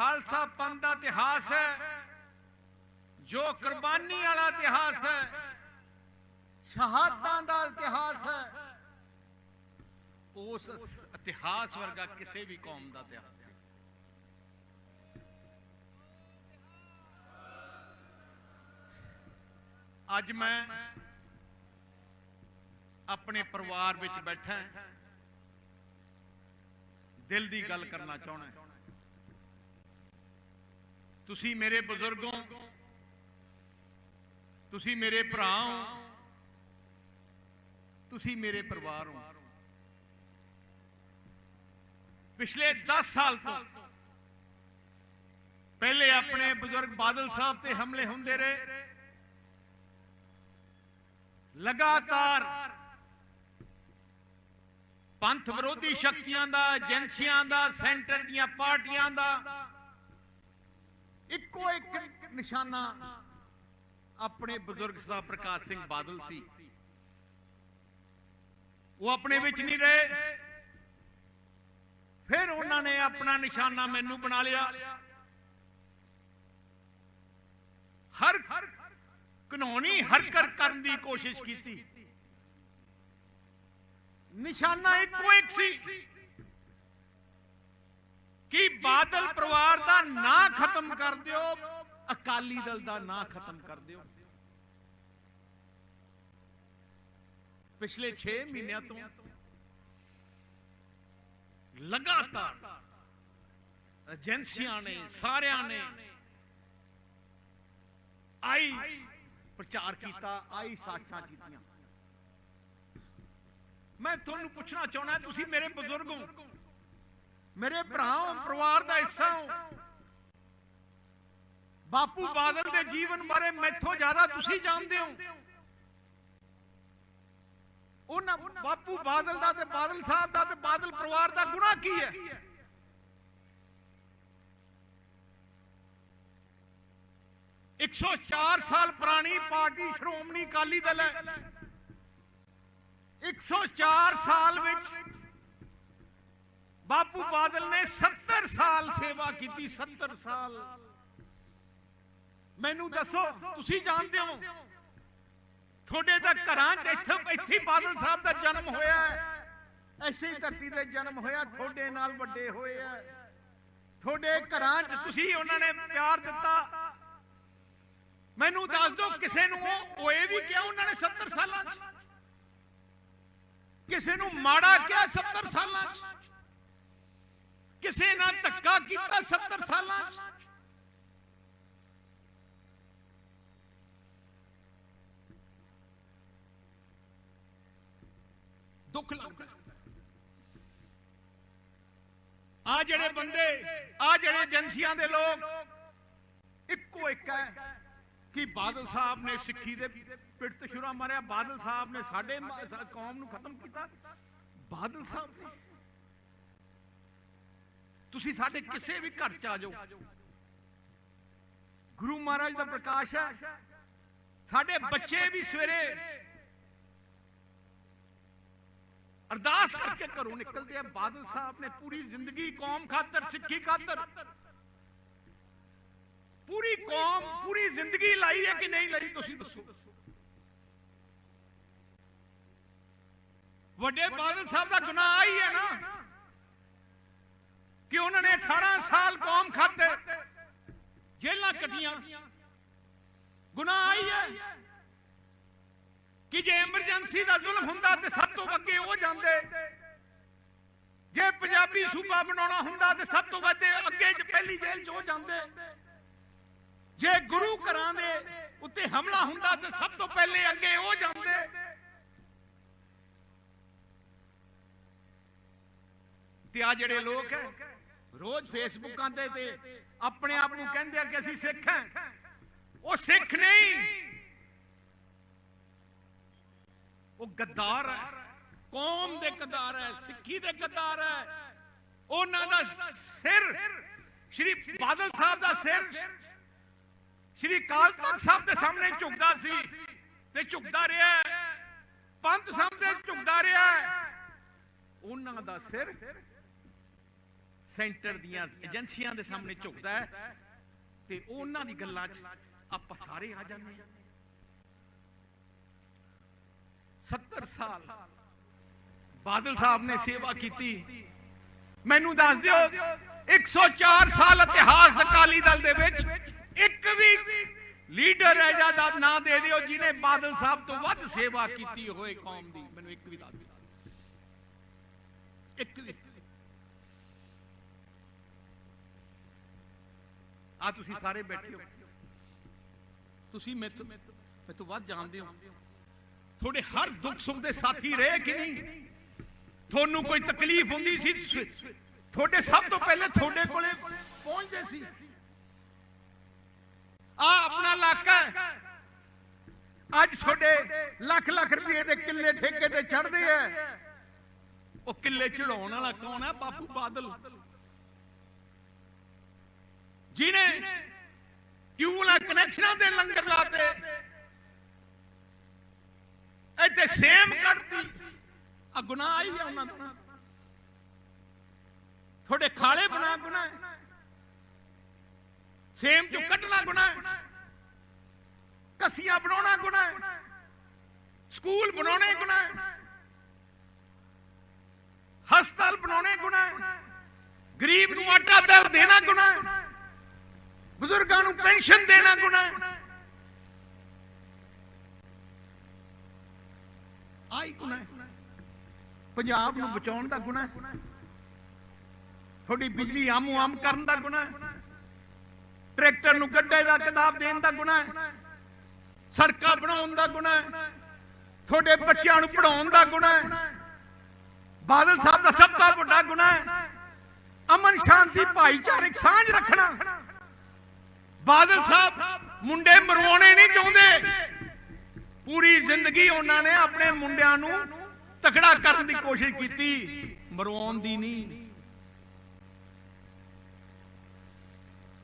ਖਾਲਸਾ ਪੰਥ ਦਾ ਇਤਿਹਾਸ ਹੈ, ਜੋ ਕੁਰਬਾਨੀ ਵਾਲਾ ਇਤਿਹਾਸ ਹੈ, ਸ਼ਹਾਦਤਾਂ ਦਾ ਇਤਿਹਾਸ ਹੈ, ਉਸ ਇਤਿਹਾਸ ਵਰਗਾ ਕਿਸੇ ਵੀ ਕੌਮ ਦਾ ਇਤਿਹਾਸ ਅੱਜ ਮੈਂ ਆਪਣੇ ਪਰਿਵਾਰ ਵਿੱਚ ਬੈਠਾ, ਦਿਲ ਦੀ ਗੱਲ ਕਰਨਾ ਚਾਹੁੰਦਾ। ਤੁਸੀਂ ਮੇਰੇ ਬਜ਼ੁਰਗੋਂ, ਤੁਸੀਂ ਮੇਰੇ ਭਰਾ ਹੋ ਤੁਸੀਂ ਮੇਰੇ ਪਰਿਵਾਰ। ਹੋ ਪਿਛਲੇ 10 ਸਾਲ ਤੋਂ ਪਹਿਲੇ ਆਪਣੇ ਬਜ਼ੁਰਗ ਬਾਦਲ ਸਾਹਿਬ ਤੇ ਹਮਲੇ ਹੁੰਦੇ ਰਹੇ। ਲਗਾਤਾਰ ਪੰਥ ਵਿਰੋਧੀ ਸ਼ਕਤੀਆਂ ਦਾ, ਏਜੰਸੀਆਂ ਦਾ, ਸੈਂਟਰ ਦੀਆਂ ਪਾਰਟੀਆਂ ਦਾ ਇੱਕੋ ਇੱਕ ਨਿਸ਼ਾਨਾ ਆਪਣੇ ਬਜ਼ੁਰਗ ਸਾਹਿਬ ਪ੍ਰਕਾਸ਼ ਸਿੰਘ ਬਾਦਲ ਸੀ। ਉਹ ਆਪਣੇ ਵਿੱਚ ਨਹੀਂ ਰਹੇ। ਫਿਰ ਉਹਨਾਂ ਨੇ ਆਪਣਾ ਨਿਸ਼ਾਨਾ ਮੈਨੂੰ ਬਣਾ ਲਿਆ। ਹਰ ਕਾਨੂੰਨੀ ਹਰਕਤ ਕਰਨ ਦੀ ਕੋਸ਼ਿਸ਼ ਕੀਤੀ। ਨਿਸ਼ਾਨਾ ਇੱਕੋ ਇੱਕ ਸੀ। ਕਿ ਬਾਦਲ ਪਰਿਵਾਰ ਦਾ ਨਾਂ ਖਤਮ ਕਰ ਦਿਓ? ਅਕਾਲੀ ਦਲ ਦਾ ਨਾਂ ਖਤਮ ਕਰ ਦਿਓ। ਪਿਛਲੇ 6 ਮਹੀਨਿਆਂ ਤੋਂ ਲਗਾਤਾਰ ਏਜੰਸੀਆਂ ਨੇ, ਸਾਰਿਆਂ ਨੇ ਆਈ ਪ੍ਰਚਾਰ ਕੀਤਾ, ਆਈ ਸਾਖਾਂ ਕੀਤੀਆਂ। ਮੈਂ ਤੁਹਾਨੂੰ ਪੁੱਛਣਾ ਚਾਹੁੰਦਾ, ਤੁਸੀਂ ਮੇਰੇ ਬਜ਼ੁਰਗ ਹੋ। ਮੇਰੇ ਭਰਾ, ਪਰਿਵਾਰ ਦਾ ਹਿੱਸਾ ਹੋ। ਬਾਪੂ ਬਾਦਲ ਦੇ ਜੀਵਨ ਬਾਰੇ ਮੈਥੋਂ ਜ਼ਿਆਦਾ ਤੁਸੀਂ ਜਾਣਦੇ ਹੋ। ਉਹਨਾਂ ਬਾਪੂ ਬਾਦਲ ਦਾ ਤੇ ਬਾਦਲ ਸਾਹਿਬ ਦਾ ਤੇ ਬਾਦਲ ਪਰਿਵਾਰ ਦਾ ਗੁਨਾਹ ਕੀ ਹੈ? ਇੱਕ ਸੌ ਚਾਰ ਸਾਲ ਪੁਰਾਣੀ ਪਾਰਟੀ ਸ਼੍ਰੋਮਣੀ ਅਕਾਲੀ ਦਲ ਹੈ। 104 ਸਾਲ ਵਿੱਚ ਬਾਪੂ ਬਾਦਲ ਨੇ 70 ਸਾਲ ਸੇਵਾ ਕੀਤੀ 70 ਸਾਲ ਮੈਨੂੰ ਦੱਸੋ ਤੁਸੀਂ ਜਾਣਦੇ ਹੋ ਤੁਹਾਡੇ ਤਾਂ ਘਰਾਂ 'ਚ ਇੱਥੇ ਇੱਥੇ ਬਾਦਲ ਸਾਹਿਬ ਦਾ ਜਨਮ ਹੋਇਆ ਹੈ ਐਸੇ ਧਰਤੀ ਤੇ ਜਨਮ ਹੋਇਆ ਤੁਹਾਡੇ ਨਾਲ ਵੱਡੇ ਹੋਏ ਆ ਤੁਹਾਡੇ ਘਰਾਂ 'ਚ ਤੁਸੀਂ ਉਹਨਾਂ ਨੇ ਪਿਆਰ ਦਿੱਤਾ ਮੈਨੂੰ ਦੱਸ ਦਿਓ ਕਿਸੇ ਨੂੰ ਉਹ ਹੋਏ ਵੀ ਕਿਹਾ ਉਹਨਾਂ ਨੇ 70 ਸਾਲਾਂ 'ਚ ਕਿਸੇ ਨੂੰ ਮਾੜਾ ਕਿਹਾ 70 ਸਾਲਾਂ 'ਚ ਕਿਸੇ ਨਾਲ ਧੱਕਾ ਕੀਤਾ 70 ਸਾਲਾਂ 'ਚ? ਦੁੱਖ ਲੱਗਦਾ। ਆ ਜਿਹੜੇ ਬੰਦੇ, ਆ ਜਿਹੜੇ ਏਜੰਸੀਆਂ ਦੇ ਲੋਕ, ਇੱਕੋ ਇੱਕ ਹੈ ਕਿ ਬਾਦਲ ਸਾਹਿਬ ਨੇ ਸਿੱਖੀ ਦੇ ਪਿੱਠ ਤੇ ਛੁਰਾ ਮਾਰਿਆ। ਬਾਦਲ ਸਾਹਿਬ ਨੇ ਸਾਡੇ ਕੌਮ ਨੂੰ ਖਤਮ ਕੀਤਾ। ਬਾਦਲ ਸਾਹਿਬ ਨੇ ਤੁਸੀਂ ਸਾਡੇ ਕਿਸੇ ਵੀ ਘਰ ਚ ਆ ਜਾਓ। ਗੁਰੂ ਮਹਾਰਾਜ ਦਾ ਪ੍ਰਕਾਸ਼ ਹੈ। ਸਾਡੇ ਬੱਚੇ ਵੀ ਸਵੇਰੇ ਅਰਦਾਸ ਕਰਕੇ ਘਰੋਂ ਨਿਕਲਦੇ ਆ। ਬਾਦਲ ਸਾਹਿਬ ਨੇ ਪੂਰੀ ਜ਼ਿੰਦਗੀ ਕੌਮ ਖਾਤਰ, ਸਿੱਖੀ ਖਾਤਰ, ਪੂਰੀ ਕੌਮ, ਪੂਰੀ ਜ਼ਿੰਦਗੀ ਲਾਈ ਹੈ ਕਿ ਨਹੀਂ ਲਾਈ ਤੁਸੀਂ ਦੱਸੋ? ਵੱਡੇ ਬਾਦਲ ਸਾਹਿਬ ਦਾ ਗੁਨਾਹ ਹੀ ਹੈ ਨਾ। ਕਿ ਉਹਨਾਂ ਨੇ 18 ਸਾਲ ਕੌਮ ਖਾਤੇ ਜੇਲਾਂ ਕੱਟੀਆਂ। ਗੁਨਾਹ ਹੀ ਹੈ ਕਿ ਜੇ ਐਮਰਜੈਂਸੀ ਦਾ ਜ਼ੁਲਮ ਹੁੰਦਾ ਤੇ ਸਭ ਤੋਂ ਅੱਗੇ ਉਹ ਜਾਂਦੇ। ਜੇ ਪੰਜਾਬੀ ਸੂਬਾ ਬਣਾਉਣਾ ਹੁੰਦਾ ਤੇ ਸਭ ਤੋਂ ਵੱਧ ਅੱਗੇ ਚ ਪਹਿਲੀ ਜੇਲ੍ਹ ਚ ਉਹ ਜਾਂਦੇ। ਜੇ ਗੁਰੂ ਘਰਾਂ ਦੇ ਉੱਤੇ ਹਮਲਾ ਹੁੰਦਾ ਤੇ ਸਭ ਤੋਂ ਪਹਿਲੇ ਅੱਗੇ ਉਹ ਜਾਂਦੇ। ਤੇ ਆ ਜਿਹੜੇ ਲੋਕ ਹੈ ਰੋਜ਼ ਫੇਸਬੁੱਕਾਂ ਤੇ ਤੇ ਆਪਣੇ ਆਪ ਨੂੰ ਕਹਿੰਦੇ ਆ ਕਿ ਅਸੀਂ ਸਿੱਖ ਹਾਂ। ਉਹ ਸਿੱਖ ਨਹੀਂ। ਉਹ ਗੱਦਾਰ ਹੈ। ਕੌਮ ਦੇ ਗੱਦਾਰ ਹੈ, ਸਿੱਖੀ ਦੇ ਗੱਦਾਰ ਹੈ। ਉਹਨਾਂ ਦਾ ਸਿਰ ਸ਼੍ਰੀ ਬਾਦਲ ਸਾਹਿਬ ਦਾ ਸਿਰ ਸ਼੍ਰੀ ਅਕਾਲ ਤਖਤ ਸਾਹਿਬ ਦੇ ਸਾਹਮਣੇ ਝੁਕਦਾ ਸੀ ਤੇ ਝੁਕਦਾ ਰਿਹਾ ਹੈ। ਪੰਥ ਸਾਹਮਣੇ ਝੁਕਦਾ ਰਿਹਾ ਉਹਨਾਂ ਦਾ ਸਿਰ ਸੈਂਟਰ ਦੀਆਂ ਏਜੰਸੀਆਂ ਦੇ ਸਾਹਮਣੇ ਝੁਕਦਾ ਹੈ ਤੇ ਉਹਨਾਂ ਦੀ ਗੱਲਾਂ 'ਚ ਆਪਾਂ ਸਾਰੇ ਆ ਜਾਂਦੇ ਹਾਂ। 70 ਸਾਲ ਬਾਦਲ ਸਾਹਿਬ ਨੇ ਸੇਵਾ ਕੀਤੀ। ਮੈਨੂੰ ਦੱਸ ਦਿਓ 104 ਸਾਲ ਇਤਿਹਾਸ ਅਕਾਲੀ ਦਲ ਦੇ ਵਿੱਚ ਇੱਕ ਵੀ ਲੀਡਰ ਹੈ ਜਾਂ ਦਾ ਨਾਂ ਦੇ ਦਿਓ ਜਿਹਨੇ ਬਾਦਲ ਸਾਹਿਬ ਤੋਂ ਵੱਧ ਸੇਵਾ ਕੀਤੀ ਹੋਏ ਕੌਮ ਦੀ। ਮੈਨੂੰ ਇੱਕ ਵੀ ਦੱਸ ਦਿਓ। ਇੱਕ ਵੀ। ਆ ਤੁਸੀਂ ਸਾਰੇ ਬੈਠੇ ਹੋ। ਤੁਸੀਂ ਮੈਥੋਂ ਮੈਥੋਂ ਵੱਧ ਜਾਣਦੇ ਹੋ। ਤੁਹਾਡੇ ਹਰ ਦੁੱਖ ਸੁੱਖ ਦੇ ਸਾਥੀ ਰਹੇ ਕਿ ਨਹੀਂ? ਤੁਹਾਨੂੰ ਕੋਈ ਤਕਲੀਫ ਹੁੰਦੀ ਸੀ? ਤੁਹਾਡੇ ਸਭ ਤੋਂ ਪਹਿਲੇ ਤੁਹਾਡੇ ਕੋਲੇ ਪਹੁੰਚਦੇ ਸੀ। ਆ ਆਪਣਾ ਇਲਾਕਾ ਅੱਜ ਤੁਹਾਡੇ ਲੱਖ ਲੱਖ ਰੁਪਏ ਦੇ ਕਿੱਲੇ ਠੇਕੇ ਤੇ ਚੜਦੇ ਐ ਉਹ ਕਿੱਲੇ ਚੜਾਉਣ ਵਾਲਾ ਕੌਣ ਹੈ? ਬਾਪੂ ਬਾਦਲ। ਜਿਹਨੇ ਟਿਊਬਲਾ ਕਨੈਕਸ਼ਨਾਂ ਦੇ ਲੰਗਰ ਲਾਤੇ, ਇੱਥੇ ਸੇਮ ਕੱਢਤੀ। ਆ ਗੁਨਾਹ ਆਈ ਆ ਉਹਨਾਂ ਦਾ। ਤੁਹਾਡੇ ਖਾਲੇ ਬਣਾ ਗੁਨਾਹ ਸੇਮ ਚੋਂ ਕੱਢਣਾ ਗੁਨਾਹ ਹੈ। ਕਸੀਆਂ ਬਣਾਉਣਾ ਗੁਨਾਹ ਸਕੂਲ ਬਣਾਉਣੇ ਗੁਨਾਹ ਹਸਪਤਾਲ ਬਣਾਉਣੇ ਗੁਨਾਹ ਗਰੀਬ ਨੂੰ ਆਟਾ ਦਰ ਦੇਣਾ ਗੁਨਾਹ ਬਜ਼ੁਰਗਾਂ ਨੂੰ ਪੈਨਸ਼ਨ ਦੇਣਾ ਗੁਨਾਹ ਹੈ। ਆਈ ਗੁਨਾਹ ਪੰਜਾਬ ਨੂੰ ਬਚਾਉਣ ਦਾ ਗੁਨਾਹ ਹੈ। ਤੁਹਾਡੀ ਬਿਜਲੀ ਆਮੂ ਆਮ ਕਰਨ ਦਾ ਗੁਨਾਹ ਹੈ। ਟਰੈਕਟਰ ਨੂੰ ਗੱਡੇ ਦਾ ਕਿਤਾਬ ਦੇਣ ਦਾ ਗੁਨਾਹ ਹੈ। ਸੜਕਾਂ ਬਣਾਉਣ ਦਾ ਗੁਨਾਹ ਹੈ। ਤੁਹਾਡੇ ਬੱਚਿਆਂ ਨੂੰ ਪੜਾਉਣ ਦਾ ਗੁਨਾਹ ਹੈ। ਬਾਦਲ ਸਾਹਿਬ ਦਾ ਸਭ ਤੋਂ ਵੱਡਾ ਗੁਨਾਹ ਹੈ। ਅਮਨ ਸ਼ਾਂਤੀ ਭਾਈਚਾਰਕ ਸਾਂਝ ਰੱਖਣਾ। ਬਾਦਲ ਸਾਹਿਬ, ਮੁੰਡੇ ਮਰਵਾਉਣੇ ਨਹੀਂ ਚਾਹੁੰਦੇ। ਪੂਰੀ ਜ਼ਿੰਦਗੀ ਉਹਨਾਂ ਨੇ ਆਪਣੇ ਮੁੰਡਿਆਂ ਨੂੰ ਤਕੜਾ ਕਰਨ ਦੀ ਕੋਸ਼ਿਸ਼ ਕੀਤੀ, ਮਰਵਾਉਣ ਦੀ ਨਹੀਂ।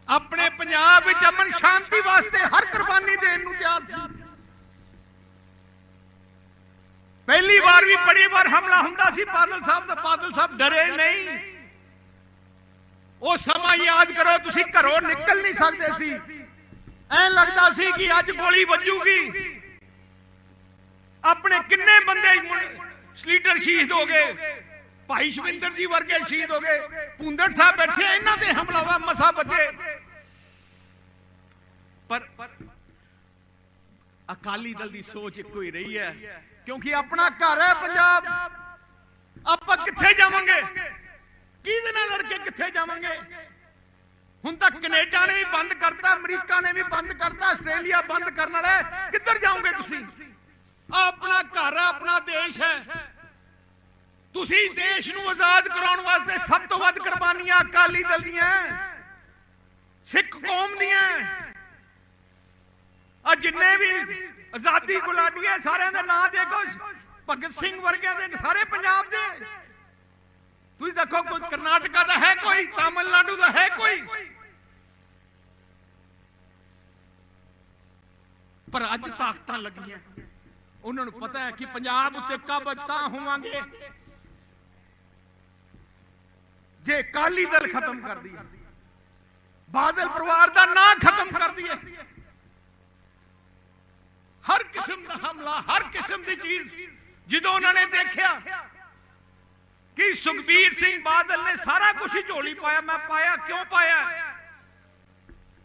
ਆਪਣੇ ਪੰਜਾਬ ਵਿੱਚ ਅਮਨ ਸ਼ਾਂਤੀ ਵਾਸਤੇ ਹਰ ਕੁਰਬਾਨੀ ਦੇਣ ਨੂੰ ਤਿਆਰ ਸੀ। ਪਹਿਲੀ ਵਾਰ ਵੀ ਬੜੀ ਵਾਰ ਹਮਲਾ ਹੁੰਦਾ ਸੀ, ਬਾਦਲ ਸਾਹਿਬ ਦਾ, ਬਾਦਲ ਸਾਹਿਬ ਡਰੇ ਨਹੀਂ। ਉਹ ਸਮਾਂ ਯਾਦ ਕਰੋ, ਤੁਸੀਂ ਘਰੋਂ ਨਿਕਲ ਨਹੀਂ ਸਕਦੇ ਸੀ। ਐਂ ਲੱਗਦਾ ਸੀ ਕਿ ਅੱਜ ਗੋਲੀ ਵੱਜੂਗੀ। ਆਪਣੇ ਕਿੰਨੇ ਬੰਦੇ ਲੀਡਰ ਸ਼ਹੀਦ ਹੋ ਗਏ। ਭਾਈ ਸ਼ਵਿੰਦਰ ਜੀ ਵਰਗੇ ਸ਼ਹੀਦ ਹੋ ਗਏ। ਪੁੰਦੜ ਸਾਹਿਬ ਬੈਠੇ, ਇਹਨਾਂ ਤੇ ਹਮਲਾਵਾ ਮਸਾ ਬਚੇ ਪਰ ਅਕਾਲੀ ਦਲ ਦੀ ਸੋਚ ਇੱਕੋ ਹੀ ਰਹੀ ਹੈ, ਕਿਉਂਕਿ ਆਪਣਾ ਘਰ ਹੈ ਪੰਜਾਬ। ਆਪਾਂ ਕਿੱਥੇ ਜਾਵਾਂਗੇ? ਕਿਹਦੇ ਨਾਲ ਲੜ ਕੇ ਕਿੱਥੇ ਜਾਵਾਂਗੇ? ਹੁਣ ਤੱਕ ਕੈਨੇਡਾ ਨੇ ਵੀ ਬੰਦ ਕਰਤਾ, ਅਮਰੀਕਾ ਨੇ ਵੀ ਬੰਦ ਕਰਤਾ, ਆਸਟ੍ਰੇਲੀਆ ਬੰਦ ਕਰਨ ਵਾਲਾ ਕਿੱਧਰ ਜਾਓਗੇ ਤੁਸੀਂ? ਆਹ ਆਪਣਾ ਘਰ ਹੈ ਆਪਣਾ ਦੇਸ਼ ਹੈ। ਤੁਸੀਂ ਦੇਸ਼ ਨੂੰ ਆਜ਼ਾਦ ਕਰਾਉਣ ਵਾਸਤੇ ਸਭ ਤੋਂ ਵੱਧ ਕੁਰਬਾਨੀਆਂ ਅਕਾਲੀ ਦਲ ਦੀਆਂ ਸਿੱਖ ਕੌਮ ਦੀਆਂ ਆ ਜਿੰਨੇ ਵੀ ਆਜ਼ਾਦੀ ਗੁਲਾਟੀਏ ਸਾਰਿਆਂ ਦਾ ਨਾਂ ਦੇਖੋ ਭਗਤ ਸਿੰਘ ਵਰਗਿਆਂ ਦੇ ਸਾਰੇ ਪੰਜਾਬ ਦੇ। ਤੁਸੀਂ ਦੇਖੋ, ਕੋਈ ਕਰਨਾਟਕਾ ਦਾ ਹੈ ਕੋਈ? ਤਾਮਿਲਨਾਡੂ ਦਾ ਹੈ ਕੋਈ? ਪਰ ਅੱਜ ਤਾਕਤਾਂ ਲੱਗੀਆਂ। ਉਹਨਾਂ ਨੂੰ ਪਤਾ ਹੈ ਕਿ ਪੰਜਾਬ ਉੱਤੇ ਕਾਬਜ ਤਾਂ ਹੋਵਾਂਗੇ। ਜੇ ਕਾਲੀ ਦਲ ਖਤਮ ਕਰ ਦਈਏ, ਬਾਦਲ ਪਰਿਵਾਰ ਦਾ ਨਾਂ ਖਤਮ ਕਰ ਦਈਏ, ਹਰ ਕਿਸਮ ਦਾ ਹਮਲਾ, ਹਰ ਕਿਸਮ ਦੀ ਚੀਜ਼, ਜਦੋਂ ਉਹਨਾਂ ਨੇ ਦੇਖਿਆ ਕਿ ਸੁਖਬੀਰ ਸਿੰਘ ਬਾਦਲ ਨੇ ਸਾਰਾ ਕੁਝ ਝੋਲੀ ਪਾਇਆ? ਮੈਂ ਪਾਇਆ, ਕਿਉਂ ਪਾਇਆ?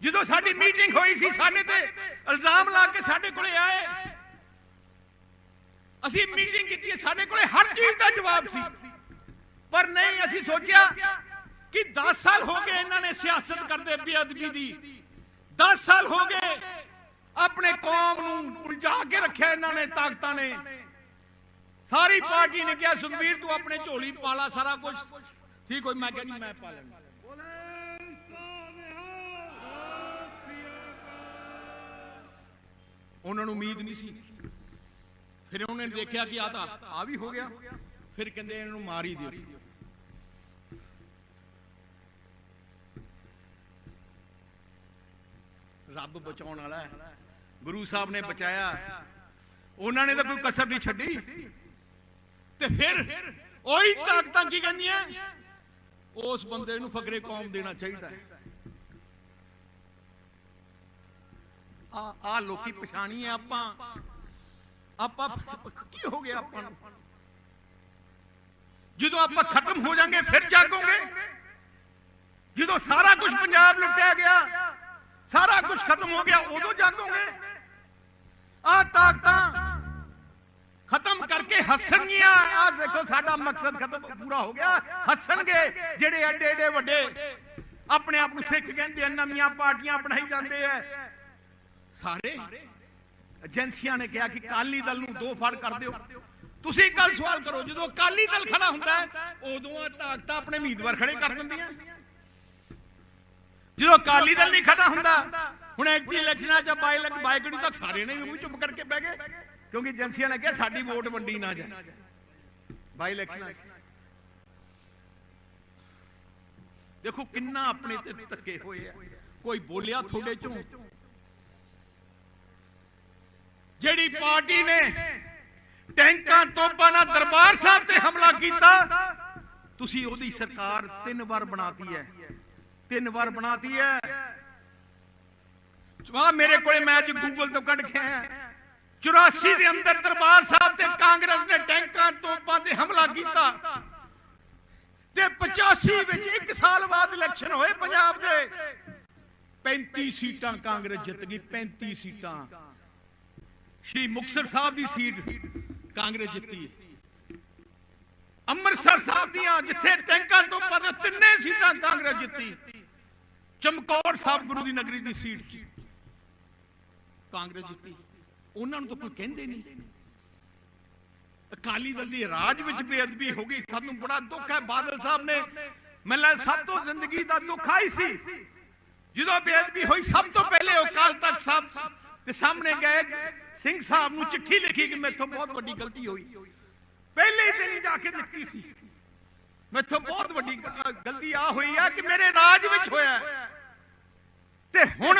ਜਦੋਂ ਸਾਡੀ ਮੀਟਿੰਗ ਹੋਈ ਸੀ, ਸਾਡੇ ਤੇ ਇਲਜ਼ਾਮ ਲਾ ਕੇ ਸਾਡੇ ਕੋਲੇ ਆਏ। ਅਸੀਂ ਮੀਟਿੰਗ ਕੀਤੀ ਸਾਡੇ ਕੋਲੇ ਹਰ ਚੀਜ਼ ਦਾ ਜਵਾਬ ਸੀ। ਪਰ ਨਹੀਂ, ਅਸੀਂ ਸੋਚਿਆ ਕਿ 10 ਸਾਲ ਹੋ ਗਏ ਇਹਨਾਂ ਨੇ ਸਿਆਸਤ ਕਰਦੇ ਬੇਅਦਬੀ ਦੀ। 10 ਸਾਲ ਹੋ ਗਏ, ਆਪਣੇ ਕੌਮ ਨੂੰ ਉਲਝਾ ਕੇ ਰੱਖਿਆ ਇਹਨਾਂ ਨੇ, ਤਾਕਤਾਂ ਨੇ। ਸਾਰੀ ਪਾਰਟੀ ਨੇ ਕਿਹਾ, ਸੁਖਬੀਰ, ਤੂੰ ਆਪਣੇ ਝੋਲੀ ਪਾਲਾ ਸਾਰਾ ਕੁਝ ਠੀਕ ਹੋਈ, ਮੈਂ ਕਹਿੰਦੀ ਮੈਂ ਪਾ ਲੈਣਾ ਉਹਨਾਂ ਨੂੰ ਉਮੀਦ ਨਹੀਂ ਸੀ। ਫਿਰ ਉਹਨੇ ਦੇਖਿਆ ਕਿ ਆ ਤਾਂ ਆ ਵੀ ਹੋ ਗਿਆ। ਫਿਰ ਕਹਿੰਦੇ ਇਹਨਾਂ ਨੂੰ ਮਾਰ ਹੀ ਦਿਓ। ਰੱਬ ਬਚਾਉਣ ਵਾਲਾ ਹੈ। ਗੁਰੂ ਸਾਹਿਬ ਨੇ ਬਚਾਇਆ। ਉਹਨਾਂ ਨੇ ਤਾਂ ਕੋਈ ਕਸਰ ਨਹੀਂ ਛੱਡੀ। ਤੇ ਫਿਰ ਉਹੀ ਤਾਕਤਾਂ ਕੀ ਕਹਿੰਦੀਆਂ? ਉਸ ਬੰਦੇ ਨੂੰ ਫਕਰੇ ਕੌਮ ਦੇਣਾ ਚਾਹੀਦਾ ਹੈ। ਆ ਆ ਲੋਕੀ ਪਛਾਣੀ ਆਪਾਂ। ਆਪਾਂ ਕੀ ਹੋ ਗਿਆ ਆਪਾਂ ਨੂੰ? ਜਦੋਂ ਆਪਾਂ ਖਤਮ ਹੋ ਜਾਾਂਗੇ, ਫਿਰ ਜਾਗੋਗੇ। ਜਦੋਂ ਸਾਰਾ ਕੁਝ ਪੰਜਾਬ ਲੁੱਟਿਆ ਗਿਆ, ਸਾਰਾ ਕੁਝ ਖਤਮ ਹੋ ਗਿਆ, ਉਦੋਂ ਜਾਗੋਗੇ। ਆ ਤਾਕਤਾਂ ਖਤਮ ਕਰਕੇ ਹੱਸਣਗੀਆਂ। ਆ ਦੇਖੋ ਸਾਡਾ ਮਕਸਦ ਖਤਮ ਪੂਰਾ ਹੋ ਗਿਆ। ਹੱਸਣਗੇ ਜਿਹੜੇ ਐਡੇ ਐਡੇ ਵੱਡੇ। ਆਪਣੇ ਆਪ ਨੂੰ ਸਿੱਖ ਕਹਿੰਦੇ ਆ ਨਵੀਆਂ ਪਾਰਟੀਆਂ ਬਣਾਈ ਜਾਂਦੇ ਆ। ਸਾਰੇ ਏਜੰਸੀਆਂ ਨੇ ਕਿਹਾ ਕਿ ਕਾਲੀ ਦਲ ਨੂੰ ਦੋ ਫੜ ਕਰ ਦਿਓ। ਤੁਸੀਂ ਇੱਕ ਗੱਲ ਸਵਾਲ ਕਰੋ ਜਦੋਂ ਕਾਲੀ ਦਲ ਖੜਾ ਹੁੰਦਾ ਹੈ ਉਦੋਂ ਆ ਤਾਕਤਾਂ ਆਪਣੇ ਉਮੀਦਵਾਰ ਖੜੇ ਕਰ ਦਿੰਦੀਆਂ। ਜਦੋਂ ਕਾਲੀ ਦਲ ਨਹੀਂ ਖੜਾ ਹੁੰਦਾ ਹੁਣ ਐਕਟੀ ਇਲੈਕਸ਼ਨਾਂ ਚ ਬਾਈ ਲੱਖ ਬਾਈਕੜੀ ਤੱਕ ਸਾਰੇ ਨੇ ਵੀ ਚੁੱਪ ਕਰਕੇ ਬਹਿ ਗਏ। ਕਿਉਂਕਿ ਏਜੰਸੀਆਂ ਨੇ ਕਿਹਾ ਸਾਡੀ ਵੋਟ ਵੰਡੀ ਨਾ ਜਾਏ। ਬਾਈ ਇਲੈਕਸ਼ਨਾਂ ਦੇਖੋ ਕਿੰਨਾ ਆਪਣੇ ਤੇ ਧੱਕੇ ਹੋਏ ਆ। ਕੋਈ ਬੋਲਿਆ ਤੁਹਾਡੇ ਚੋਂ? ਜਿਹੜੀ ਪਾਰਟੀ ਨੇ ਟੈਂਕਾਂ ਤੋਪਾਂ ਨਾਲ ਦਰਬਾਰ ਸਾਹਿਬ ਤੇ ਹਮਲਾ ਕੀਤਾ, ਤੁਸੀਂ ਉਹਦੀ ਸਰਕਾਰ ਤਿੰਨ ਵਾਰ ਬਣਾਤੀ ਹੈ। ਤਿੰਨ ਵਾਰ ਬਣਾਤੀ ਹੈ। ਆ ਮੇਰੇ ਕੋਲੇ ਮੈਂ ਅੱਜ ਗੂਗਲ ਤੋਂ ਕੱਢ ਕੇ ਆਇਆ। 84 ਦੇ ਅੰਦਰ ਦਰਬਾਰ ਸਾਹਿਬ ਤੇ ਕਾਂਗਰਸ ਨੇ ਟੈਂਕਾਂ ਤੋਪਾਂ ਤੇ ਹਮਲਾ ਕੀਤਾ। ਤੇ 85 ਵਿੱਚ ਇੱਕ ਸਾਲ ਬਾਅਦ ਇਲੈਕਸ਼ਨ ਹੋਏ ਪੰਜਾਬ ਦੇ। 35 ਸੀਟਾਂ ਕਾਂਗਰਸ ਜਿੱਤ ਗਈ 35 ਸੀਟਾਂ। ਸ਼੍ਰੀ ਮੁਕਤਸਰ ਸਾਹਿਬ ਦੀ ਸੀਟ ਕਾਂਗਰਸ ਜਿੱਤੀ ਅੰਮ੍ਰਿਤਸਰ ਸਾਹਿਬ ਦੀਆਂ ਜਿੱਥੇ ਟੈਂਕਾਂ ਤੋਂ ਪਦ ਤਿੰਨੇ ਸੀਟਾਂ ਕਾਂਗਰਸ ਜਿੱਤੀ। ਚਮਕੌਰ ਸਾਹਿਬ ਗੁਰੂ ਦੀ ਨਗਰੀ ਦੀ ਸੀਟ ਕਾਂਗਰਸ ਜਿੱਤੀ। ਉਹਨਾਂ ਨੂੰ ਤਾਂ ਕੋਈ ਕਹਿੰਦੇ ਨਹੀਂ। ਅਕਾਲੀ ਦਲ ਦੀ ਰਾਜ ਵਿੱਚ ਬੇਅਦਬੀ ਹੋ ਗਈ, ਸਾਨੂੰ ਬੜਾ ਦੁੱਖ ਹੈ, ਬਾਦਲ ਸਾਹਿਬ ਨੇ ਮੈਨੂੰ ਸਭ ਤੋਂ ਜ਼ਿੰਦਗੀ ਦਾ ਦੁੱਖ ਆਈ ਸੀ। ਜਦੋਂ ਬੇਅਦਬੀ ਹੋਈ, ਸਭ ਤੋਂ ਪਹਿਲੇ ਉਹ ਕਾਲ ਤੱਕ ਸਾਹਿਬ ਦੇ ਸਾਹਮਣੇ ਗਏ। ਸਿੰਘ ਸਾਹਿਬ ਨੂੰ ਚਿੱਠੀ ਲਿਖੀ ਕਿ ਮੈਥੋਂ ਬਹੁਤ ਵੱਡੀ ਗਲਤੀ ਹੋਈ। ਪਹਿਲੇ ਦਿਨ ਹੀ ਜਾ ਕੇ ਲਿਖਤੀ ਸੀ, ਮੈਥੋਂ ਬਹੁਤ ਵੱਡੀ ਗਲਤੀ ਆ ਹੋਈ ਆ ਕਿ ਮੇਰੇ ਰਾਜ ਵਿੱਚ ਹੋਇਆ। ਤੇ ਹੁਣ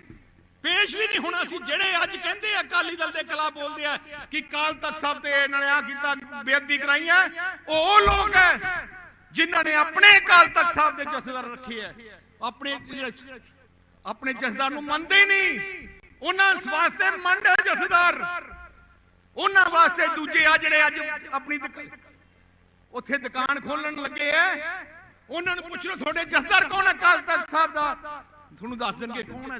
ਪੇਸ਼ ਵੀ ਨਹੀਂ ਹੋਣਾ ਸੀ। ਜਿਹੜੇ ਅੱਜ ਕਹਿੰਦੇ ਆ, ਅਕਾਲੀ ਦਲ ਦੇ ਖਿਲਾਫ ਬੋਲਦੇ ਆ ਕਿ ਕਾਲ ਤਖਤ ਸਾਹਿਬ ਤੇ ਇਹਨਾਂ ਨੇ ਆ ਕੀਤਾ, ਬੇਅਦਬੀ ਕਰਾਈ ਹੈ ਉਹ ਲੋਕ ਹੈ ਜਿਨ੍ਹਾਂ ਨੇ ਆਪਣੇ ਅਕਾਲ ਤਖਤ ਸਾਹਿਬ ਦੇ ਜਥੇਦਾਰ ਰੱਖੇ ਆ। ਆਪਣੇ ਆਪਣੇ ਜਥੇਦਾਰ ਨੂੰ ਮੰਨਦੇ ਹੀ ਨਹੀਂ। ਉਹਨਾਂ ਵਾਸਤੇ ਮੰਡ ਜਥੇਦਾਰ। ਉਹਨਾਂ ਵਾਸਤੇ ਦੂਜੇ ਆ ਜਿਹੜੇ ਅੱਜ ਆਪਣੀ ਉੱਥੇ ਦੁਕਾਨ ਖੋਲਣ ਲੱਗੇ ਐ ਉਹਨਾਂ ਨੂੰ ਪੁੱਛ ਲਓ, ਤੁਹਾਡੇ ਜਥੇਦਾਰ ਕੌਣ ਹੈ ਅਕਾਲ ਤਖਤ ਸਾਹਿਬ ਦਾ। ਤੁਹਾਨੂੰ ਦੱਸ ਦੇਣਗੇ ਕੌਣ ਹੈ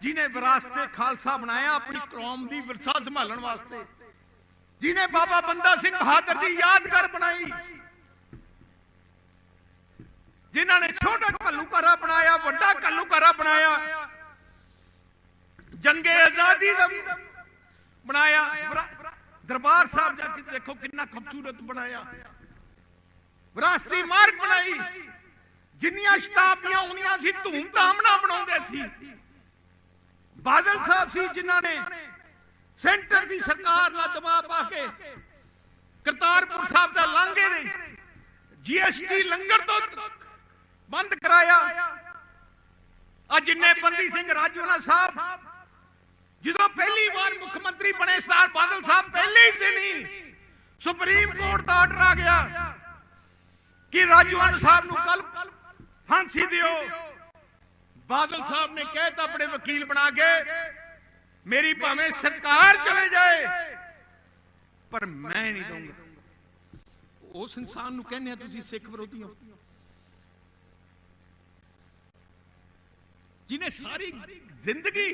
ਜਿਨੇ ਵਿਰਾਸਤੇ ਖਾਲਸਾ ਬਣਾਇਆ, ਆਪਣੀ ਕੌਮ ਦੀ ਵਿਰਸਾ ਸੰਭਾਲਣ ਵਾਸਤੇ। ਜਿਨੇ ਬਾਬਾ ਬੰਦਾ ਸਿੰਘ ਬਹਾਦਰ ਦੀ ਯਾਦਗਾਰ ਬਣਾਈ। ਜਿਨ੍ਹਾਂ ਨੇ ਛੋਟਾ ਘੱਲੂਘਾਰਾ ਬਣਾਇਆ, ਵੱਡਾ ਘੱਲੂਘਾਰਾ ਬਣਾਇਆ, ਜੰਗੇ ਆਜ਼ਾਦੀ ਦਾ ਬਣਾਇਆ ਦਰਬਾਰ ਸਾਹਿਬ ਜਾ ਕੇ ਦੇਖੋ ਕਿੰਨਾ ਖੂਬਸੂਰਤ ਬਣਾਇਆ। ਵਿਰਾਸਤੀ ਮਾਰਗ ਬਣਾਈ। ਜਿੰਨੀਆਂ ਸ਼ਤਾਬਦੀਆਂ ਆਉਂਦੀਆਂ ਸੀ, ਧੂਮ-ਧਾਮ ਨਾਲ ਬਣਾਉਂਦੇ ਸੀ। ਬਾਦਲ ਸਾਹਿਬ ਸੀ ਜਿਨ੍ਹਾਂ ਨੇ ਸੈਂਟਰ ਦੀ ਸਰਕਾਰ ਨਾਲ ਦਬਾਅ ਪਾ ਕੇ ਕਰਤਾਰਪੁਰ ਸਾਹਿਬ ਦਾ ਲਾਂਘੇ ਨੇ ਜੀਐਸਟੀ ਲੰਗਰ ਤੋਂ ਬੰਦ ਕਰਾਇਆ। ਆ ਜਿੰਨੇ ਬੰਦੀ ਸਿੰਘ ਰਾਜੋਲਾ ਸਾਹਿਬ, ਜਦੋਂ ਪਹਿਲੀ ਵਾਰ ਮੁੱਖ ਮੰਤਰੀ ਬਣੇ ਸਰਦਾਰ ਬਾਦਲ ਸਾਹਿਬ, ਪਹਿਲੇ ਹੀ ਦਿਨ ਹੀ ਸੁਪਰੀਮ ਕੋਰਟ ਦਾ ਆਰਡਰ ਆ ਗਿਆ ਕਿ ਰਾਜੋਵਾਨ ਸਾਹਿਬ ਨੂੰ ਕੱਲ ਫਾਂਸੀ ਦਿਓ। ਬਾਦਲ ਸਾਹਿਬ ਨੇ ਕਹਿਤਾ ਆਪਣੇ ਵਕੀਲ ਬਣਾ ਕੇ, ਮੇਰੀ ਭਾਵੇਂ ਸਰਕਾਰ ਚਲੇ ਜਾਏ, ਪਰ ਮੈਂ ਨਹੀਂ ਦਊਂਗਾ। ਉਸ ਇਨਸਾਨ ਨੂੰ ਕਹਿੰਦੇ ਆ ਤੁਸੀਂ ਸਿੱਖ ਵਿਰੋਧੀ ਹੋ। ਜਿਹਨੇ ਸਾਰੀ ਜ਼ਿੰਦਗੀ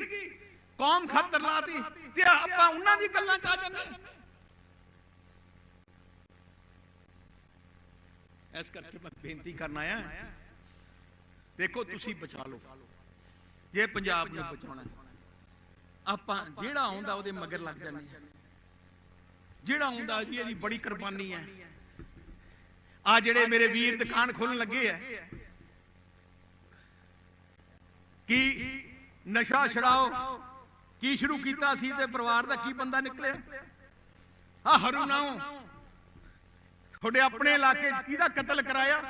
ਕੌਮ ਖਾਤਰ ਲਾਤੀ ਤੇ ਆਪਾਂ ਉਹਨਾਂ ਦੀ ਗੱਲਾਂ ਚ ਆ ਜਾਂਦੇ ਇਸ ਕਰਕੇ ਮੈਂ ਬੇਨਤੀ ਕਰਨ ਆਇਆ ਦੇਖੋ ਤੁਸੀਂ ਬਚਾ ਲਓ। ਜੇ ਪੰਜਾਬ ਨੂੰ ਬਚਾਉਣਾ ਹੈ। ਆਪਾਂ ਜਿਹੜਾ ਆਉਂਦਾ ਉਹਦੇ ਮਗਰ ਲੱਗ ਜਾਂਦੇ ਹਾਂ। ਜਿਹੜਾ ਆਉਂਦਾ ਜੀ ਇਹਦੀ ਬੜੀ ਕੁਰਬਾਨੀ ਹੈ। ਆ ਜਿਹੜੇ ਮੇਰੇ ਵੀਰ ਦੁਕਾਨ ਖੋਲਣ ਲੱਗੇ ਆ। ਕੀ ਨਸ਼ਾ ਛਡਾਓ? ਕੀ ਸ਼ੁਰੂ ਕੀਤਾ ਸੀ ਤੇ ਪਰਿਵਾਰ ਦਾ ਕੀ ਬੰਦਾ ਨਿਕਲਿਆ? ਆ ਹਰੂ ਨਾਉ ਤੁਹਾਡੇ ਆਪਣੇ ਇਲਾਕੇ 'ਚ ਕਿਹਦਾ ਕਤਲ ਕਰਾਇਆ?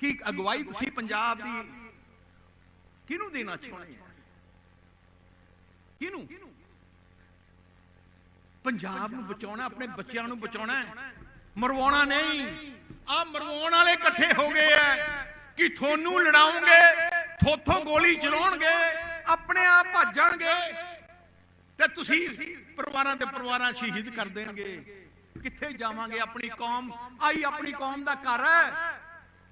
ਕਿ ਅਗਵਾਈ ਤੁਸੀਂ ਪੰਜਾਬ ਦੀ ਕਿਹਨੂੰ ਦੇਣਾ ਚਾਹੁੰਦੇ ਹੋ? ਕਿਹਨੂੰ? ਪੰਜਾਬ ਨੂੰ ਬਚਾਉਣਾ, ਆਪਣੇ ਬੱਚਿਆਂ ਨੂੰ ਬਚਾਉਣਾ ਮਰਵਾਉਣਾ ਨਹੀਂ। ਆ ਮਰਵਾਉਣ ਵਾਲੇ ਇਕੱਠੇ ਹੋ ਗਏ ਐ। ਕਿ ਤੁਹਾਨੂੰ ਲੜਾਉਂਗੇ? ਥੋਥੋਂ ਗੋਲੀ ਚਲਾਉਣਗੇ, ਆਪਣੇ ਆਪ ਭੱਜਣਗੇ। ਤੇ ਤੁਸੀਂ ਪਰਿਵਾਰਾਂ ਤੇ ਪਰਿਵਾਰਾਂ ਸ਼ਹੀਦ ਕਰ ਦੇਣਗੇ। ਕਿੱਥੇ ਜਾਵਾਂਗੇ? ਆਪਣੀ ਕੌਮ, ਆਈ ਆਪਣੀ ਕੌਮ ਦਾ ਘਰ ਹੈ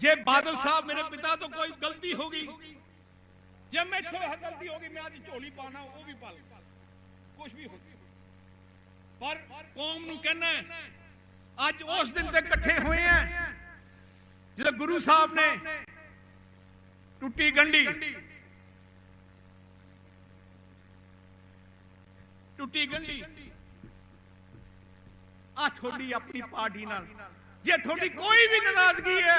ਜੇ ਬਾਦਲ ਸਾਹਿਬ ਮੇਰੇ ਪਿਤਾ ਤੋਂ ਕੋਈ ਗਲਤੀ ਹੋ ਗਈ, ਜੇ ਮੈਂ ਮੈਥੋਂ ਇਹ ਗਲਤੀ ਹੋ ਗਈ, ਮੈਂ ਅੱਜ ਝੋਲੀ ਪਾਣਾ ਉਹ ਵੀ ਪਾ ਲਾਂ ਕੁਝ ਵੀ ਹੋ ਪਰ ਕੌਮ ਨੂੰ ਕਹਿਣਾ ਅੱਜ ਉਸ ਦਿਨ ਤੇ ਇਕੱਠੇ ਹੋਏ ਆ, ਜਦੋਂ ਗੁਰੂ ਸਾਹਿਬ ਨੇ ਟੁੱਟੀ ਗੰਢੀ। ਟੁੱਟੀ ਗੰਢੀ। ਆ ਤੁਹਾਡੀ ਆਪਣੀ ਪਾਰਟੀ ਨਾਲ। ਜੇ ਤੁਹਾਡੀ ਕੋਈ ਵੀ ਨਾਰਾਜ਼ਗੀ ਹੈ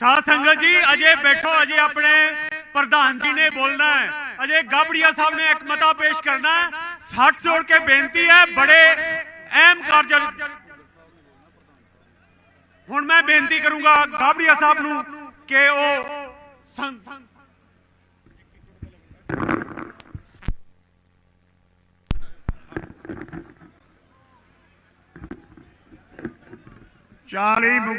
ਸਾਧ ਸੰਗਤ ਜੀ ਅਜੇ ਬੈਠੋ ਅਜੇ ਆਪਣੇ ਪ੍ਰਧਾਨ ਜੀ ਨੇ ਬੋਲਣਾ ਹੈ। ਅਜੇ ਗਾਬੜੀਆ ਸਾਹਿਬ ਨੇ ਇੱਕ ਮਤਾ ਪੇਸ਼ ਕਰਨਾ ਹੈ। ਸੱਟ ਜੋੜ ਕੇ ਬੇਨਤੀ ਹੈ ਬੜੇ ਅਹਿਮ ਕਾਰਜ ਹੁਣ ਮੈਂ ਬੇਨਤੀ ਕਰੂੰਗਾ ਗਾਬੜੀਆ ਸਾਹਿਬ ਨੂੰ ਕਿ ਉਹ ਚਾਲੀ